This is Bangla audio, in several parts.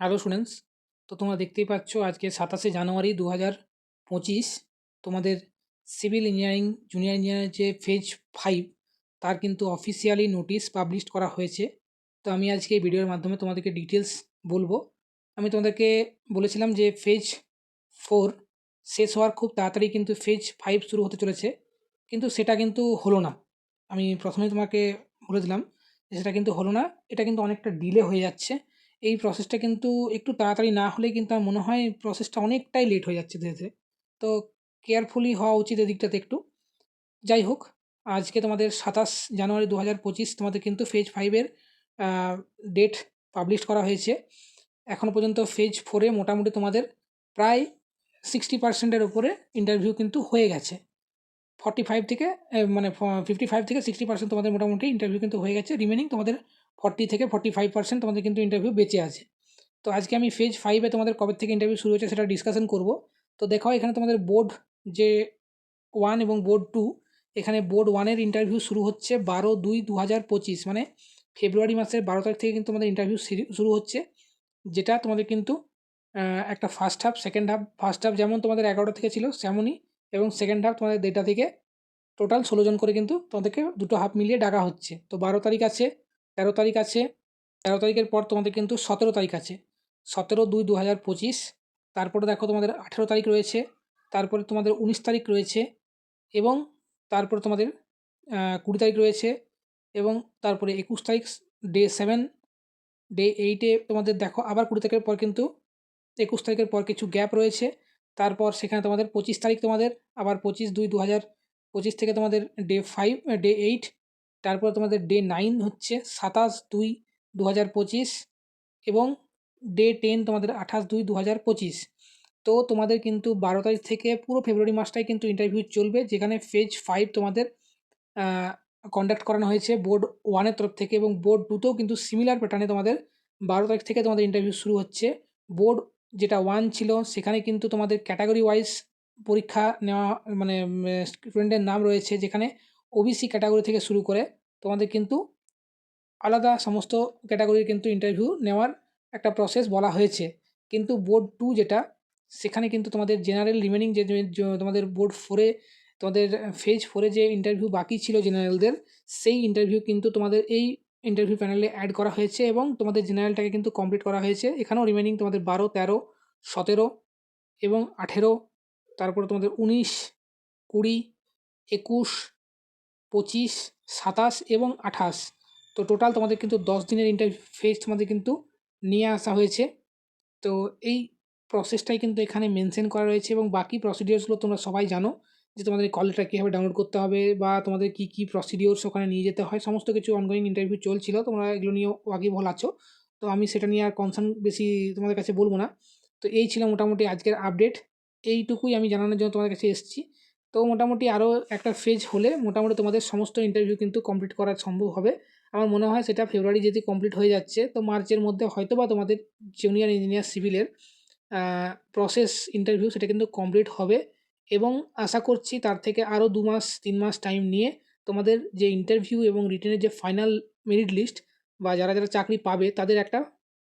হ্যালো স্টুডেন্টস তো তোমরা দেখতেই পাচ্ছ আজকে সাতাশে জানুয়ারি দু হাজার পঁচিশ। তোমাদের সিভিল ইঞ্জিনিয়ারিং জুনিয়র ইঞ্জিনিয়ারিং যে ফেজ ফাইভ তার কিন্তু অফিসিয়ালি নোটিশ পাবলিশ করা হয়েছে। তো আমি আজকে এই ভিডিওর মাধ্যমে তোমাদেরকে ডিটেলস বলব। আমি তোমাদেরকে বলেছিলাম যে ফেজ ফোর শেষ হওয়ার খুব তাড়াতাড়ি কিন্তু ফেজ ফাইভ শুরু হতে চলেছে। কিন্তু সেটা কিন্তু হলো না। আমি প্রথমেই তোমাকে বলে দিলাম যে সেটা কিন্তু হলো না। এটা কিন্তু অনেকটা ডিলে হয়ে যাচ্ছে। এই প্রসেসটা কিন্তু একটু তাড়াতাড়ি না হলে কিন্তু আমার মনে হয় প্রসেসটা অনেকটাই লেট হয়ে যাচ্ছে ধীরে ধীরে। তো কেয়ারফুলি হওয়া উচিত এদিকটাতে একটু। যাই হোক, আজকে তোমাদের সাতাশ জানুয়ারি দু হাজার পঁচিশ তোমাদের কিন্তু ফেজ ফাইভের ডেট পাবলিশ করা হয়েছে। এখনও পর্যন্ত ফেজ ফোরে মোটামুটি তোমাদের প্রায় সিক্সটি পার্সেন্টের ওপরে ইন্টারভিউ কিন্তু হয়ে গেছে। ফর্টি ফাইভ থেকে মানে ফিফটি ফাইভ থেকে সিক্সটি পার্সেন্ট তোমাদের মোটামুটি ইন্টারভিউ কিন্তু হয়ে গেছে। রিমেনিং তোমাদের ফর্টি থেকে ফর্টি ফাইভ পার্সেন্ট তোমাদের কিন্তু ইন্টারভিউ বেঁচে আছে। তো আজকে আমি ফেজ ফাইভে তোমাদের কবে থেকে ইন্টারভিউ শুরু হয়েছে সেটা ডিসকাশন করব। তো দেখাও এখানে তোমাদের বোর্ড যে ওয়ান এবং বোর্ড টু এখানে বোর্ড ওয়ানের ইন্টারভিউ শুরু হচ্ছে বারো দুই দু হাজার পঁচিশ মানে ফেব্রুয়ারি মাসের বারো তারিখ থেকে কিন্তু তোমাদের ইন্টারভিউ শুরু হচ্ছে। যেটা তোমাদের কিন্তু একটা first half second half first half যেমন তোমাদের এগারোটা থেকে ছিল তেমনই এবং সেকেন্ড হাফ তোমাদের দেড়টা থেকে টোটাল ষোলো জন করে কিন্তু তোমাদেরকে দুটো হাফ মিলিয়ে ডাকা হচ্ছে। তো বারো তারিখ আছে তেরো তারিখ আছে। তেরো তারিখের পর তোমাদের কিন্তু সতেরো তারিখ আছে। সতেরো দুই দু হাজার পঁচিশ। তারপরে দেখো তোমাদের আঠেরো তারিখ রয়েছে। তারপরে তোমাদের উনিশ তারিখ রয়েছে এবং তারপরে তোমাদের কুড়ি তারিখ রয়েছে এবং তারপরে একুশ তারিখ ডে সেভেন ডে এইটে তোমাদের দেখো আবার কুড়ি তারিখের পর কিন্তু একুশ তারিখের পর কিছু গ্যাপ রয়েছে। তারপর সেখানে তোমাদের পঁচিশ তারিখ তোমাদের, আবার পঁচিশ দুই দু হাজার পঁচিশ থেকে তোমাদের ডে ফাইভ ডে এইট তারপর তোমাদের ডে নাইন হচ্ছে সাতাশ দুই দু হাজার পঁচিশ এবং ডে টেন তোমাদের আঠাশ দুই দু হাজার পঁচিশ। তো তোমাদের কিন্তু বারো তারিখ থেকে পুরো ফেব্রুয়ারি মাসটাই কিন্তু ইন্টারভিউ চলবে, যেখানে ফেজ ফাইভ তোমাদের কন্ডাক্ট করানো হয়েছে বোর্ড ওয়ানের তরফ থেকে এবং বোর্ড টুতেও কিন্তু সিমিলার প্যাটার্নে তোমাদের বারো তারিখ থেকে তোমাদের ইন্টারভিউ শুরু হচ্ছে। বোর্ড যেটা ওয়ান ছিল, সেখানে কিন্তু তোমাদের ক্যাটাগরি ওয়াইজ পরীক্ষা নেওয়া মানে স্টুডেন্টের নাম রয়েছে, যেখানে ওবিসি ক্যাটাগরি থেকে শুরু করে তোমাদের কিন্তু আলাদা সমস্ত ক্যাটাগরির কিন্তু ইন্টারভিউ নেওয়ার একটা প্রসেস বলা হয়েছে। কিন্তু বোর্ড টু যেটা, সেখানে কিন্তু তোমাদের জেনারেল রিমেনিং যে তোমাদের বোর্ড ফোরে তোমাদের ফেজ ফোরে যে ইন্টারভিউ বাকি ছিল জেনারেলদের সেই ইন্টারভিউ কিন্তু তোমাদের এই ইন্টারভিউ প্যানেলে অ্যাড করা হয়েছে এবং তোমাদের জেনারেলটাকে কিন্তু কমপ্লিট করা হয়েছে। এখানেও রিমেনিং তোমাদের বারো, তেরো, সতেরো এবং আঠেরো, তারপরে তোমাদের উনিশ, কুড়ি, একুশ পঁচিশ, সাতাশ এবং আঠাশ। তো টোটাল তোমাদের কিন্তু দশ দিনের ইন্টারভিউ ফেজ তোমাদের কিন্তু নিয়ে আসা হয়েছে। তো এই প্রসেসটাই কিন্তু এখানে মেনশন করা রয়েছে এবং বাকি প্রসিডিওর্সগুলো তোমরা সবাই জানো যে তোমাদের কলটা কীভাবে ডাউনলোড করতে হবে বা তোমাদের কী কী প্রসিডিওর্স ওখানে নিয়ে যেতে হয়। সমস্ত কিছু অনগোয়িং ইন্টারভিউ চলছিল, তোমরা এগুলো নিয়েও আগে বল আছো। তো আমি সেটা নিয়ে আর কনসার্ন বেশি তোমাদের কাছে বলব না। তো এই ছিল মোটামুটি আজকের আপডেট এইটুকুই আমি জানানোর জন্য তোমাদের কাছে এসেছি। তো মোটামুটি আরও একটা ফেজ হলে মোটামুটি তোমাদের সমস্ত ইন্টারভিউ কিন্তু কমপ্লিট করা সম্ভব হবে। আমার মনে হয় সেটা ফেব্রুয়ারি যদি কমপ্লিট হয়ে যাচ্ছে, তো মার্চের মধ্যে হয়তো বা তোমাদের জুনিয়র ইঞ্জিনিয়ার সিভিলের প্রসেস ইন্টারভিউ সেটা কিন্তু কমপ্লিট হবে এবং আশা করছি তার থেকে আরও দু মাস, তিন মাস টাইম নিয়ে তোমাদের যে ইন্টারভিউ এবং রিটেনের যে ফাইনাল মেরিট লিস্ট বা যারা যারা চাকরি পাবে তাদের একটা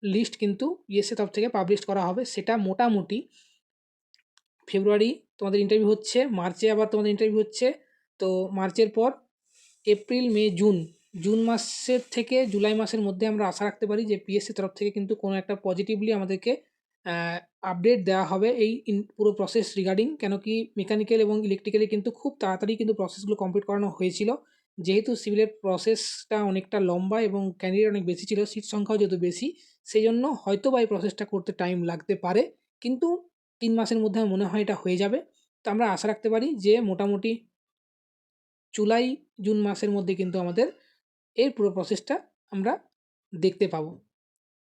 লিস্ট কিন্তু ইএসএ তরফ থেকে পাবলিশ করা হবে। সেটা মোটামুটি ফেব্রুয়ারি তোমাদের ইন্টারভিউ হচ্ছে, মার্চে আবার তোমাদের ইন্টারভিউ হচ্ছে, তো মার্চের পর এপ্রিল, মে, জুন জুন মাসের থেকে জুলাই মাসের মধ্যে আমরা আশা রাখতে পারি যে পিএসসি তরফ থেকে কিন্তু কোনো একটা পজিটিভলি আমাদেরকে আপডেট দেওয়া হবে এই পুরো প্রসেস রিগার্ডিং কেন কি মেকানিক্যাল এবং ইলেকট্রিক্যালি কিন্তু খুব তাড়াতাড়ি কিন্তু প্রসেসগুলো কমপ্লিট করানো হয়েছিল। যেহেতু সিভিলের প্রসেসটা অনেকটা লম্বা এবং ক্যান্ডিডেট অনেক বেশি ছিল সিট সংখ্যাও যেহেতু বেশি সেই জন্য হয়তো বা এই প্রসেসটা করতে টাইম লাগতে পারে। কিন্তু তিন মাসের মধ্যে আমার মনে হয় এটা হয়ে যাবে। তো আমরা আশা রাখতে পারি যে মোটামুটি জুলাই, জুন মাসের মধ্যে কিন্তু আমাদের এর পুরো প্রসেসটা আমরা দেখতে পাবো।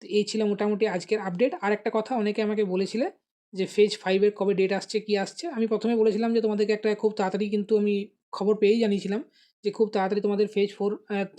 তো এই ছিল মোটামুটি আজকের আপডেট আর একটা কথা, অনেকে আমাকে বলেছিলে যে ফেজ ফাইভের কবে ডেট আসছে, কি আসছে? আমি প্রথমে বলেছিলাম যে তোমাদেরকে একটা খুব তাড়াতাড়ি কিন্তু আমি খবর পেয়েই জানিয়েছিলাম যে খুব তাড়াতাড়ি তোমাদের ফেজ ফোর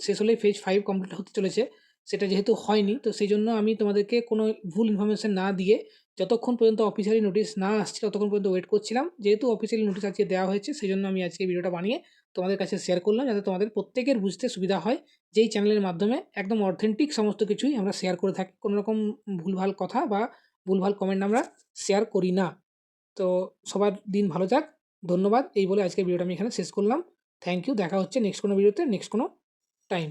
শেষ হলেই ফেজ ফাইভ কমপ্লিট হতে চলেছে। সেটা যেহেতু হয়নি, তো সেই জন্য আমি তোমাদেরকে কোনো ভুল ইনফরমেশান না দিয়ে যতক্ষণ পর্যন্ত অফিসিয়ালি নোটিশ না আসছে, ততক্ষণ পর্যন্ত ওয়েট করছিলাম। যেহেতু অফিসিয়ালি নোটিশ আজকে দেওয়া হয়েছে সেই জন্য আমি আজকে ভিডিওটা বানিয়ে তোমাদের কাছে শেয়ার করলাম, যাতে তোমাদের প্রত্যেকের বুঝতে সুবিধা হয় যেই চ্যানেলের মাধ্যমে একদম অথেন্টিক সমস্ত কিছুই আমরা শেয়ার করে থাকি। কোনো রকম ভুলভাল কথা বা ভুলভাল কমেন্ট আমরা শেয়ার করি না। তো সবার দিন ভালো যাক। ধন্যবাদ। এই বলে আজকের ভিডিওটা আমি এখানে শেষ করলাম। থ্যাংক ইউ দেখা হচ্ছে নেক্সট কোনো ভিডিওতে নেক্সট কোনো টাইম